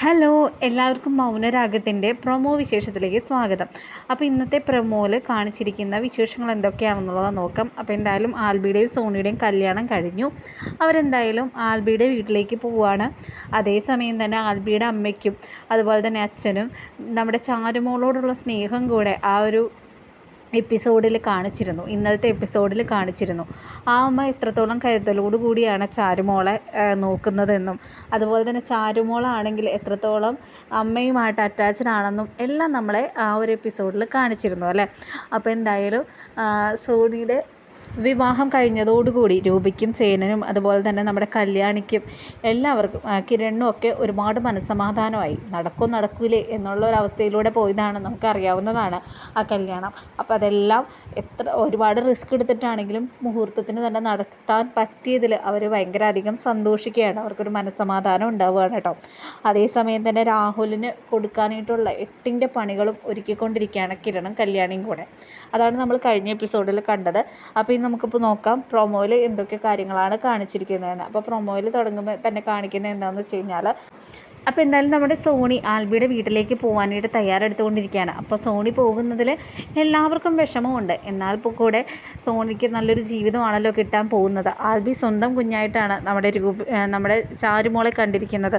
Hello എല്ലാവർക്കും മൗനരാഗത്തിന്റെ promo വിശേഷത്തിലേക്ക് സ്വാഗതം. അപ്പോൾ ഇന്നത്തെ പ്രൊമോയിൽ കാണിച്ചിരിക്കുന്ന വിശേഷങ്ങൾ എന്തൊക്കെയാണെന്നുള്ളത് നോക്കാം. അപ്പോൾ എന്തായാലും ആൽബിയുടെയും സോണിയുടെയും കല്യാണം കഴിഞ്ഞു. അവരെന്തായാലും ആൽബിയുടെ വീട്ടിലേക്ക് പോവുകയാണ്. അതേസമയം തന്നെ ആൽബിയുടെ അമ്മയ്ക്കും അതുപോലെ തന്നെ അച്ഛനും നമ്മുടെ ചാരുമോളോടുള്ള സ്നേഹം കൂടെ ആ ഒരു എപ്പിസോഡിൽ കാണിച്ചിരുന്നു. ഇന്നലത്തെ എപ്പിസോഡിൽ കാണിച്ചിരുന്നു. ആ അമ്മ എത്രത്തോളം കരുതലോടു കൂടിയാണ് ചാരുമോളെ നോക്കുന്നതെന്നും അതുപോലെ തന്നെ ചാരുമോളാണെങ്കിൽ എത്രത്തോളം അമ്മയുമായിട്ട് അറ്റാച്ച്ഡ് ആണെന്നും എല്ലാം നമ്മളെ ആ ഒരു എപ്പിസോഡിൽ കാണിച്ചിരുന്നു അല്ലേ? അപ്പോൾ എന്തായാലും സോണിയുടെ വിവാഹം കഴിഞ്ഞതോടുകൂടി രൂപയ്ക്കും സേനനും അതുപോലെ തന്നെ നമ്മുടെ കല്യാണിക്കും എല്ലാവർക്കും കിരണിനും ഒക്കെ ഒരുപാട് മനസ്സമാധാനമായി. നടക്കും നടക്കൂലേ എന്നുള്ള ഒരു അവസ്ഥയിലൂടെ പോയതാണ് നമുക്കറിയാവുന്നതാണ് ആ കല്യാണം. അപ്പോൾ അതെല്ലാം എത്ര ഒരുപാട് റിസ്ക് എടുത്തിട്ടാണെങ്കിലും മുഹൂർത്തത്തിന് തന്നെ നടത്താൻ പറ്റിയതിൽ അവർ ഭയങ്കര അധികം സന്തോഷിക്കുകയാണ്. അവർക്കൊരു മനസ്സമാധാനം ഉണ്ടാവുകയാണ് കേട്ടോ. അതേസമയം തന്നെ രാഹുലിന് കൊടുക്കാനായിട്ടുള്ള എട്ടിന്റെ പണികളും ഒരുക്കിക്കൊണ്ടിരിക്കുകയാണ് കിരണും കല്യാണിയും കൂടെ. അതാണ് നമ്മൾ കഴിഞ്ഞ എപ്പിസോഡിൽ കണ്ടത്. അപ്പോൾ ഇന്ന് നമുക്കിപ്പോൾ നോക്കാം. പ്രൊമോയിൽ എന്തൊക്കെ കാര്യങ്ങളാണ് കാണിച്ചിരിക്കുന്നതെന്ന്. അപ്പോൾ പ്രൊമോയിൽ തുടങ്ങുമ്പോൾ തന്നെ കാണിക്കുന്നത് എന്താണെന്ന് വെച്ച് കഴിഞ്ഞാൽ അപ്പോൾ എന്തായാലും നമ്മുടെ സോണി ആൽബിയുടെ വീട്ടിലേക്ക് പോകാനായിട്ട് തയ്യാറെടുത്തുകൊണ്ടിരിക്കുകയാണ്. അപ്പോൾ സോണി പോകുന്നതിൽ എല്ലാവർക്കും വിഷമമുണ്ട്. എന്നാൽ കൂടെ സോണിക്ക് നല്ലൊരു ജീവിതമാണല്ലോ കിട്ടാൻ പോകുന്നത്. ആൽബി സ്വന്തം കുഞ്ഞായിട്ടാണ് നമ്മുടെ രൂപ നമ്മുടെ ചാരുമോളെ കണ്ടിരിക്കുന്നത്.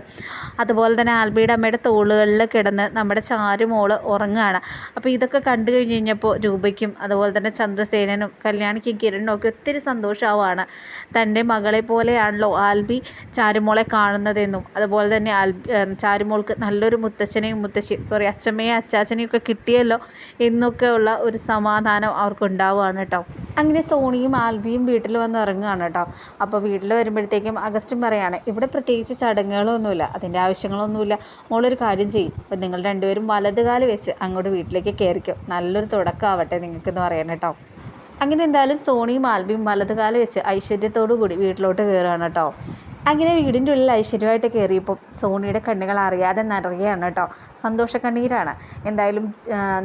അതുപോലെ തന്നെ ആൽബിയുടെ അമ്മയുടെ തോളുകളിൽ കിടന്ന് നമ്മുടെ ചാരുമോൾ ഉറങ്ങുകയാണ്. അപ്പോൾ ഇതൊക്കെ കണ്ടു കഴിഞ്ഞ് കഴിഞ്ഞപ്പോൾ രൂപയ്ക്കും അതുപോലെ തന്നെ ചന്ദ്രസേനനും കല്യാണിക്കും കിരണിനും ഒക്കെ ഒത്തിരി സന്തോഷമാവാണ് തന്റെ മകളെ പോലെയാണല്ലോ ആൽബി ചാരുമോളെ കാണുന്നതെന്നും അതുപോലെ തന്നെ ആൽബി ചാരുമോൾക്ക് നല്ലൊരു മുത്തച്ഛനെയും മുത്തശ്ശിയും സോറി അച്ഛമ്മയും അച്ചാച്ചനെയും ഒക്കെ കിട്ടിയല്ലോ എന്നൊക്കെ ഉള്ള ഒരു സമാധാനം അവർക്ക് ഉണ്ടാവുകയാണ് കേട്ടോ. അങ്ങനെ സോണിയും ആൽബിയും വീട്ടിൽ വന്ന് ഇറങ്ങുകയാണ് കേട്ടോ. അപ്പോൾ വീട്ടിൽ വരുമ്പോഴത്തേക്കും അഗസ്റ്റും പറയാണ് ഇവിടെ പ്രത്യേകിച്ച് ചടങ്ങുകളൊന്നുമില്ല അതിന്റെ ആവശ്യങ്ങളൊന്നുമില്ല. മോളൊരു കാര്യം ചെയ്യും അപ്പോൾ നിങ്ങൾ രണ്ടുപേരും വലത് കാൽ വെച്ച് അങ്ങോട്ട് വീട്ടിലേക്ക് കയറിക്കോ. നല്ലൊരു തുടക്കമാവട്ടെ നിങ്ങൾക്കെന്ന് പറയാൻ കേട്ടോ. അങ്ങനെ എന്തായാലും സോണിയും ആൽബിയും വലത് കാൽ വെച്ച് ഐശ്വര്യത്തോടു കൂടി വീട്ടിലോട്ട് കയറുകയാണ് കേട്ടോ. അങ്ങനെ വീടിന്റെ ഉള്ളിൽ ഐശ്വര്യമായിട്ട് കയറിയപ്പോൾ സോണിയുടെ കണ്ണുകൾ അറിയാതെ നിറയുകയാണ് കേട്ടോ. സന്തോഷ കണ്ണീരാണ്. എന്തായാലും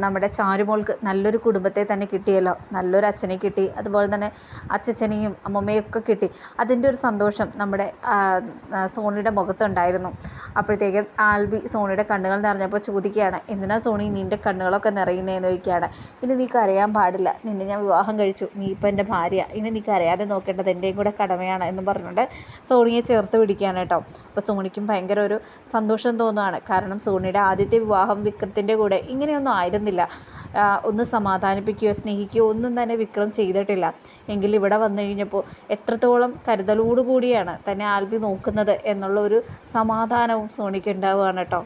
നമ്മുടെ ചാരുമോൾക്ക് നല്ലൊരു കുടുംബത്തെ തന്നെ കിട്ടിയല്ലോ. നല്ലൊരു അച്ഛനെ കിട്ടി. അതുപോലെ തന്നെ അച്ഛച്ചനെയും അമ്മമ്മയും ഒക്കെ കിട്ടി. അതിന്റെ ഒരു സന്തോഷം നമ്മുടെ സോണിയുടെ മുഖത്തുണ്ടായിരുന്നു. അപ്പോഴത്തേക്കും ആൽബി സോണിയുടെ കണ്ണുകൾ നിറഞ്ഞപ്പോൾ ചോദിക്കുകയാണ് എന്തിനാ സോണി നിന്റെ കണ്ണുകളൊക്കെ നിറയുന്നതെന്ന് ചോദിക്കുകയാണ്. ഇനി നീ കരയാൻ പാടില്ല. നിന്നെ ഞാൻ വിവാഹം കഴിച്ചു. നീ ഇപ്പം എന്റെ ഭാര്യ. ഇനി നീ കരയാതെ നോക്കേണ്ടത് എന്റെയും കൂടെ കടമയാണ് എന്ന് പറഞ്ഞുകൊണ്ട് സോണിയെ ചേർത്ത് പിടിക്കുകയാണ് കേട്ടോ. അപ്പോൾ സോണിക്കും ഭയങ്കര ഒരു സന്തോഷം തോന്നുകയാണ്. കാരണം സോണിയുടെ ആദ്യത്തെ വിവാഹം വിക്രത്തിന്റെ കൂടെ ഇങ്ങനെയൊന്നും ആയിരുന്നില്ല. ഒന്ന് സമാധാനിപ്പിക്കുകയോ സ്നേഹിക്കുകയോ ഒന്നും തന്നെ വിക്രം ചെയ്തിട്ടില്ല. എങ്കിൽ ഇവിടെ വന്നു കഴിഞ്ഞപ്പോൾ എത്രത്തോളം കരുതലോടുകൂടിയാണ് തന്നെ ആൽബി നോക്കുന്നത് എന്നുള്ള ഒരു സമാധാനവും സോണിക്ക് ഉണ്ടാവുകയാണ് കേട്ടോ.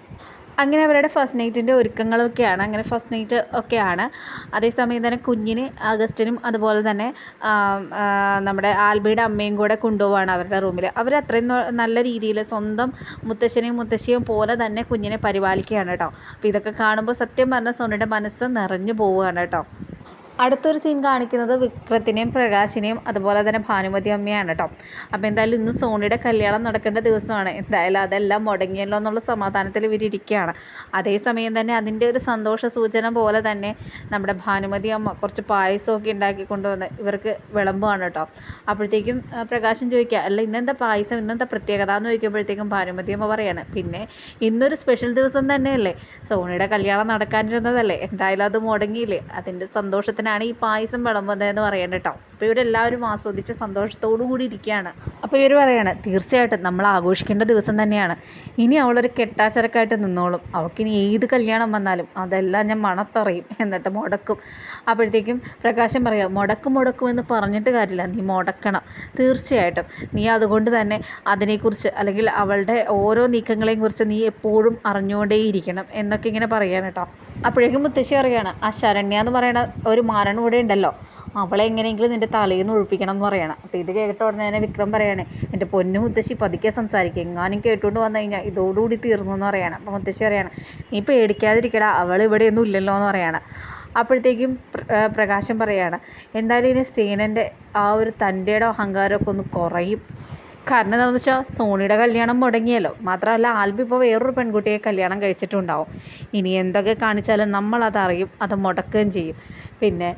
അങ്ങനെ അവരുടെ ഫസ്റ്റ് നൈറ്റിന്റെ ഒരുക്കങ്ങളൊക്കെയാണ്. അങ്ങനെ ഫസ്റ്റ് നൈറ്റ് ഒക്കെയാണ്. അതേസമയം തന്നെ കുഞ്ഞിന് അഗസ്റ്റിനും അതുപോലെ തന്നെ നമ്മുടെ ആൽബിയുടെ അമ്മയും കൂടെ കൊണ്ടുപോവാണ് അവരുടെ റൂമിൽ അവർ അത്രയും നല്ല രീതിയിൽ സ്വന്തം മുത്തശ്ശനെയും മുത്തശ്ശിയും പോലെ തന്നെ കുഞ്ഞിനെ പരിപാലിക്കുകയാണ് കേട്ടോ. അപ്പോൾ ഇതൊക്കെ കാണുമ്പോൾ സത്യം പറഞ്ഞാൽ സോണിയുടെ മനസ്സ് നിറഞ്ഞു പോവുകയാണ് കേട്ടോ. അടുത്തൊരു സീൻ കാണിക്കുന്നത് വിക്രത്തിനെയും പ്രകാശിനെയും അതുപോലെ തന്നെ ഭാനുമതി അമ്മയാണ് കേട്ടോ അപ്പോൾ എന്തായാലും ഇന്ന് സോണിയുടെ കല്യാണം നടക്കേണ്ട ദിവസമാണ്. എന്തായാലും അതെല്ലാം മുടങ്ങിയല്ലോ എന്നുള്ള സമാധാനത്തിൽ ഇവരിയ്ക്കുകയാണ് അതേസമയം തന്നെ അതിന്റെ ഒരു സന്തോഷ സൂചന പോലെ തന്നെ നമ്മുടെ ഭാനുമതി അമ്മ കുറച്ച് പായസമൊക്കെ ഉണ്ടാക്കി കൊണ്ടുവന്ന് ഇവർക്ക് വിളമ്പുകയാണ് കേട്ടോ അപ്പോഴത്തേക്കും പ്രകാശം ചോദിക്കുക അല്ല ഇന്നെന്താ പായസം? ഇന്നെന്താ പ്രത്യേകത? എന്ന് ചോദിക്കുമ്പോഴത്തേക്കും ഭാനുമതി അമ്മ പറയാണ് പിന്നെ ഇന്നൊരു സ്പെഷ്യൽ ദിവസം തന്നെയല്ലേ? സോണിയുടെ കല്യാണം നടക്കാനിരുന്നതല്ലേ? എന്തായാലും അത് മുടങ്ങിയില്ലേ? അതിന്റെ സന്തോഷത്തിന് അതിനാണ് ഈ പായസം വിളമ്പുന്നതെന്ന് പറയണ്ട കേട്ടോ. അപ്പോൾ ഇവരെല്ലാവരും ആസ്വദിച്ച് സന്തോഷത്തോടു കൂടി ഇരിക്കുകയാണ്. അപ്പോൾ ഇവർ പറയാണ് തീർച്ചയായിട്ടും നമ്മൾ ആഘോഷിക്കേണ്ട ദിവസം തന്നെയാണ്. ഇനി അവളൊരു കെട്ടാച്ചരക്കായിട്ട് നിന്നോളും. അവൾക്കിനി ഏത് കല്യാണം വന്നാലും അതെല്ലാം ഞാൻ മണത്തറിയും. എന്നിട്ട് മുടക്കും. അപ്പോഴത്തേക്കും പ്രകാശം പറയാം മുടക്കും മുടക്കും എന്ന് പറഞ്ഞിട്ട് കാര്യമില്ല. നീ മുടക്കണം. തീർച്ചയായിട്ടും. നീ അതുകൊണ്ട് തന്നെ അതിനെക്കുറിച്ച് അല്ലെങ്കിൽ അവളുടെ ഓരോ നീക്കങ്ങളെയും കുറിച്ച് നീ എപ്പോഴും അറിഞ്ഞുകൊണ്ടേയിരിക്കണം. എന്നൊക്കെ ഇങ്ങനെ പറയാൻ കേട്ടോ. അപ്പോഴേക്കും മുത്തശ്ശി പറയുകയാണ് ആ ശരണ്യ എന്ന് പറയുന്ന ഒരു മാരൻ ഇവിടെ ഉണ്ടല്ലോ. അവളെ എങ്ങനെയെങ്കിലും നിന്റെ തലയിൽ നിന്ന് ഒഴിപ്പിക്കണം എന്ന് പറയണം. അപ്പോൾ ഇത് കേട്ട ഉടനെ തന്നെ വിക്രം പറയാണ് എന്റെ പൊന്നു മുത്തശ്ശി പതുക്കെ സംസാരിക്കുക എങ്ങാനും കേട്ടുകൊണ്ട് വന്നു കഴിഞ്ഞാൽ ഇതോടുകൂടി തീർന്നു എന്ന് പറയണം. അപ്പോൾ മുത്തശ്ശി പറയണം നീ പേടിക്കാതിരിക്കടാ അവൾ ഇവിടെയൊന്നും ഇല്ലല്ലോ എന്ന് പറയണം. അപ്പോഴത്തേക്കും പ്രകാശം പറയാണ് എന്തായാലും ഇനി സേനന്റെ ആ ഒരു തന്റെയുടെ അഹങ്കാരമൊക്കെ ഒന്ന് കുറയും. കാരണം എന്താണെന്ന് വെച്ചാൽ സോണിയുടെ കല്യാണം മുടങ്ങിയല്ലോ. മാത്രമല്ല ആൽബി ഇപ്പോൾ വേറൊരു പെൺകുട്ടിയെ കല്യാണം കഴിച്ചിട്ടുണ്ടാവും. ഇനി എന്തൊക്കെ കാണിച്ചാലും നമ്മളതറിയും അത് മുടക്കുകയും ചെയ്യും. പിന്നെ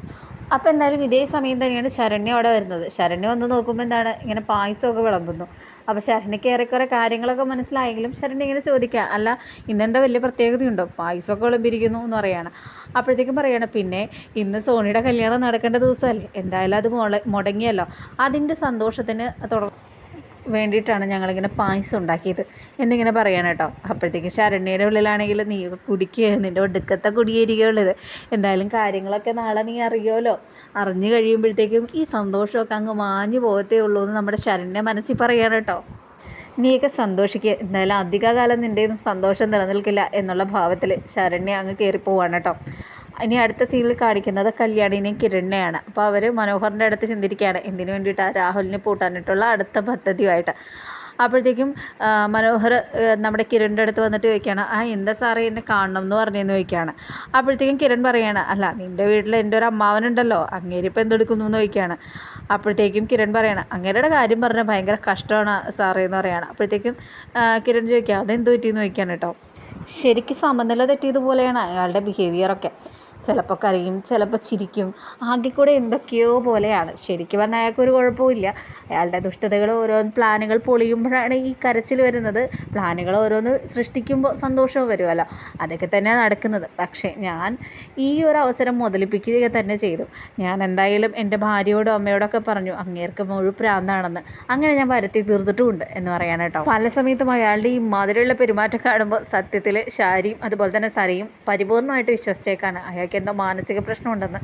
അപ്പോൾ എന്തായാലും ഇതേ സമയം തന്നെയാണ് ശരണ്യ അവിടെ വരുന്നത്. ശരണ്യ വന്ന് നോക്കുമ്പോൾ എന്താണ് ഇങ്ങനെ പായസമൊക്കെ വിളമ്പുന്നു. അപ്പോൾ ശരണ്യക്ക് ഏറെക്കുറെ കാര്യങ്ങളൊക്കെ മനസ്സിലായെങ്കിലും ശരണ്യ ഇങ്ങനെ ചോദിക്കുക അല്ല ഇന്നെന്താ വലിയ പ്രത്യേകതയുണ്ടോ? പായസമൊക്കെ വിളമ്പിരിക്കുന്നു എന്ന് പറയാണ്. അപ്പോഴത്തേക്കും പറയണം പിന്നെ ഇന്ന് സോണിയുടെ കല്യാണം നടക്കേണ്ട ദിവസമല്ലേ? എന്തായാലും അത് മുടങ്ങിയല്ലോ. അതിന്റെ സന്തോഷത്തിന് തുടർ വേണ്ടിയിട്ടാണ് ഞങ്ങളിങ്ങനെ പായസം ഉണ്ടാക്കിയത്. എന്നിങ്ങനെ പറയണം കേട്ടോ അപ്പോഴത്തേക്കും ശരണ്യയുടെ ഉള്ളിലാണെങ്കിൽ നീ കുടിക്കുക നിന്റെ ഒടുക്കത്തെ കുടിയേരികയുള്ളത് എന്തായാലും കാര്യങ്ങളൊക്കെ നാളെ നീ അറിയുമല്ലോ. അറിഞ്ഞു കഴിയുമ്പോഴത്തേക്കും ഈ സന്തോഷമൊക്കെ അങ്ങ് മാഞ്ഞു പോകത്തേ ഉള്ളൂ എന്ന് നമ്മുടെ ശരണ്യ മനസ്സിൽ പറയാണ് കേട്ടോ. നീയൊക്കെ സന്തോഷിക്കുക എന്തായാലും അധികകാലം നിന്റെ സന്തോഷം നിലനിൽക്കില്ല എന്നുള്ള ഭാവത്തിൽ ശരണ്യ അങ്ങ് കയറിപ്പോവാണ് കേട്ടോ. ഇനി അടുത്ത സീനിൽ കാണിക്കുന്നത് കല്യാണിനെയും കിരണിനെയാണ്. അപ്പോൾ അവർ മനോഹറിന്റെ അടുത്ത് ചിന്തിരിക്കുകയാണ് എന്തിനു വേണ്ടിയിട്ടാണ് രാഹുലിനെ പൂട്ടാനിട്ടുള്ള അടുത്ത പദ്ധതിയുമായിട്ട്? അപ്പോഴത്തേക്കും മനോഹർ നമ്മുടെ കിരണിന്റെ അടുത്ത് വന്നിട്ട് ചോദിക്കുകയാണ് ആ എന്താ സാറേ എന്നെ കാണണം എന്ന് പറഞ്ഞെന്ന് ചോദിക്കുകയാണ്. അപ്പോഴത്തേക്കും കിരൺ പറയുകയാണ് അല്ല നിന്റെ വീട്ടിൽ എന്റെ ഒരു അമ്മാവനുണ്ടല്ലോ അങ്ങേരിപ്പം എന്തെടുക്കുന്നു എന്ന് ചോദിക്കുകയാണ്. അപ്പോഴത്തേക്കും കിരൺ പറയണം അങ്ങേരുടെ കാര്യം പറഞ്ഞാൽ ഭയങ്കര കഷ്ടമാണ് സാറേ എന്ന് പറയുകയാണ് അപ്പോഴത്തേക്കും കിരൺ ചോദിക്കുക അതെന്ത് പറ്റിയെന്ന് ചോദിക്കുകയാണ് കേട്ടോ. ശരിക്കും സമനില തെറ്റിയതുപോലെയാണ് അയാളുടെ ബിഹേവിയറൊക്കെ ചിലപ്പോൾ കരയും ചിലപ്പോൾ ചിരിക്കും. ആകെ കൂടെ എന്തൊക്കെയോ പോലെയാണ്. ശരിക്കും പറഞ്ഞാൽ അയാൾക്ക് ഒരു കുഴപ്പമില്ല അയാളുടെ ദുഷ്ടതകൾ ഓരോ പ്ലാനുകൾ പൊളിയുമ്പോഴാണ് ഈ കരച്ചിൽ വരുന്നത്. പ്ലാനുകൾ ഓരോന്ന് സൃഷ്ടിക്കുമ്പോൾ സന്തോഷം വരുമല്ലോ അതൊക്കെ തന്നെയാണ് നടക്കുന്നത്. പക്ഷേ ഞാൻ ഈ ഒരു അവസരം മുതലിപ്പിക്കുക തന്നെ ചെയ്തു. ഞാൻ എന്തായാലും എന്റെ ഭാര്യയോടും അമ്മയോടൊക്കെ പറഞ്ഞു അങ്ങേർക്ക് മുഴു പ്രാന്താണെന്ന്. അങ്ങനെ ഞാൻ വരുത്തി തീർത്തിട്ടുമുണ്ട് എന്ന് പറയാൻ കേട്ടോ. പല സമയത്തും അയാളുടെ ഈ മാതിരിയുള്ള പെരുമാറ്റം കാണുമ്പോൾ സത്യത്തിൽ ശാരിയും അതുപോലെ തന്നെ സരയും പരിപൂർണമായിട്ട് വിശ്വസിച്ചേക്കാണ്. അയാൾ അയാൾക്ക് എന്തോ മാനസിക പ്രശ്നമുണ്ടെന്ന്.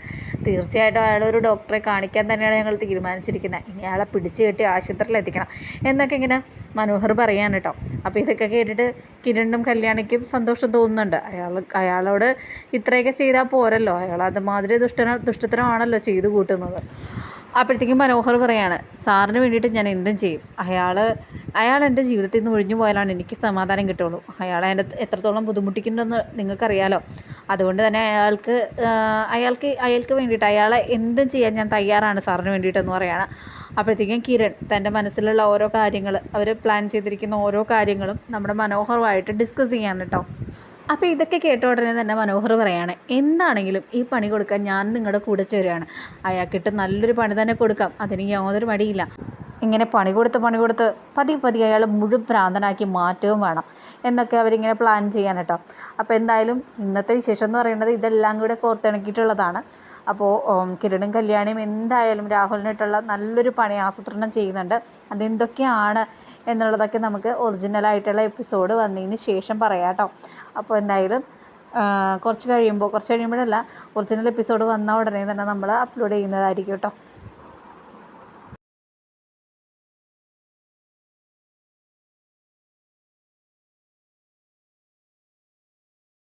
തീർച്ചയായിട്ടും അയാളൊരു ഡോക്ടറെ കാണിക്കാൻ തന്നെയാണ് ഞങ്ങൾ തീരുമാനിച്ചിരിക്കുന്നത് ഇനി അയാളെ പിടിച്ചു കെട്ടി ആശുപത്രിയിൽ എത്തിക്കണം എന്നൊക്കെ ഇങ്ങനെ മനോഹർ പറയാൻ കേട്ടോ അപ്പോൾ ഇതൊക്കെ കേട്ടിട്ട് കിരണിനും കല്യാണിക്കും സന്തോഷം തോന്നുന്നുണ്ട്. അയാൾ അയാളോട് ഇത്രയൊക്കെ ചെയ്താൽ പോരല്ലോ. അയാൾ അതുമാതിരി ദുഷ്ടന ദുഷ്ടത്തരമാണല്ലോ ചെയ്തു കൂട്ടുന്നത്. അപ്പോഴത്തേക്കും മനോഹർ പറയാണ് സാറിന് വേണ്ടിയിട്ട് ഞാൻ എന്തും ചെയ്യും. അയാൾ അയാൾ എന്റെ ജീവിതത്തിൽ നിന്ന് ഒഴിഞ്ഞു പോയാലാണ് എനിക്ക് സമാധാനം കിട്ടുള്ളൂ. അയാൾ എന്റെ എത്രത്തോളം ബുദ്ധിമുട്ടിക്കുന്നുണ്ടെന്ന് നിങ്ങൾക്കറിയാലോ. അതുകൊണ്ട് തന്നെ അയാൾക്ക് അയാൾക്ക് അയാൾക്ക് വേണ്ടിയിട്ട് അയാളെ എന്തും ചെയ്യാൻ ഞാൻ തയ്യാറാണ് സാറിന് വേണ്ടിയിട്ടെന്ന് പറയുകയാണ് അപ്പോഴത്തേക്കും കിരൺ തന്റെ മനസ്സിലുള്ള ഓരോ കാര്യങ്ങൾ അവർ പ്ലാൻ ചെയ്തിരിക്കുന്ന ഓരോ കാര്യങ്ങളും നമ്മുടെ മനോഹരമായിട്ട് ഡിസ്കസ് ചെയ്യാൻ കേട്ടോ. അപ്പോൾ ഇതൊക്കെ കേട്ട ഉടനെ തന്നെ മനോഹർ പറയാണ് എന്താണെങ്കിലും ഈ പണി കൊടുക്കാൻ ഞാൻ നിങ്ങളുടെ കൂടെ ചേരുകയാണ് അയാൾക്കിട്ട് നല്ലൊരു പണി തന്നെ കൊടുക്കാം. അതിന് യാതൊരു മടിയില്ല. ഇങ്ങനെ പണി കൊടുത്ത് പണി കൊടുത്ത് പതിയെ പതിയെ അയാൾ മുഴുവൻ മാറ്റവും വേണം. എന്നൊക്കെ അവരിങ്ങനെ പ്ലാൻ ചെയ്യാൻ കേട്ടോ. അപ്പോൾ എന്തായാലും ഇന്നത്തെ വിശേഷം എന്ന് പറയുന്നത് ഇതെല്ലാം കൂടെ കോർത്തിണക്കിയിട്ടുള്ളതാണ്. അപ്പോൾ കിരണും കല്യാണിയും എന്തായാലും രാഹുലിനായിട്ടുള്ള നല്ലൊരു പണി ആസൂത്രണം ചെയ്യുന്നുണ്ട്. അതെന്തൊക്കെയാണ് എന്നുള്ളതൊക്കെ നമുക്ക് ഒറിജിനലായിട്ടുള്ള എപ്പിസോഡ് വന്നതിന് ശേഷം പറയാം കേട്ടോ അപ്പോൾ എന്തായാലും കുറച്ച് കഴിയുമ്പോൾ കുറച്ച് കഴിയുമ്പോഴല്ല ഒറിജിനൽ എപ്പിസോഡ് വന്ന ഉടനെ തന്നെ നമ്മൾ അപ്ലോഡ് ചെയ്യുന്നതായിരിക്കും കേട്ടോ.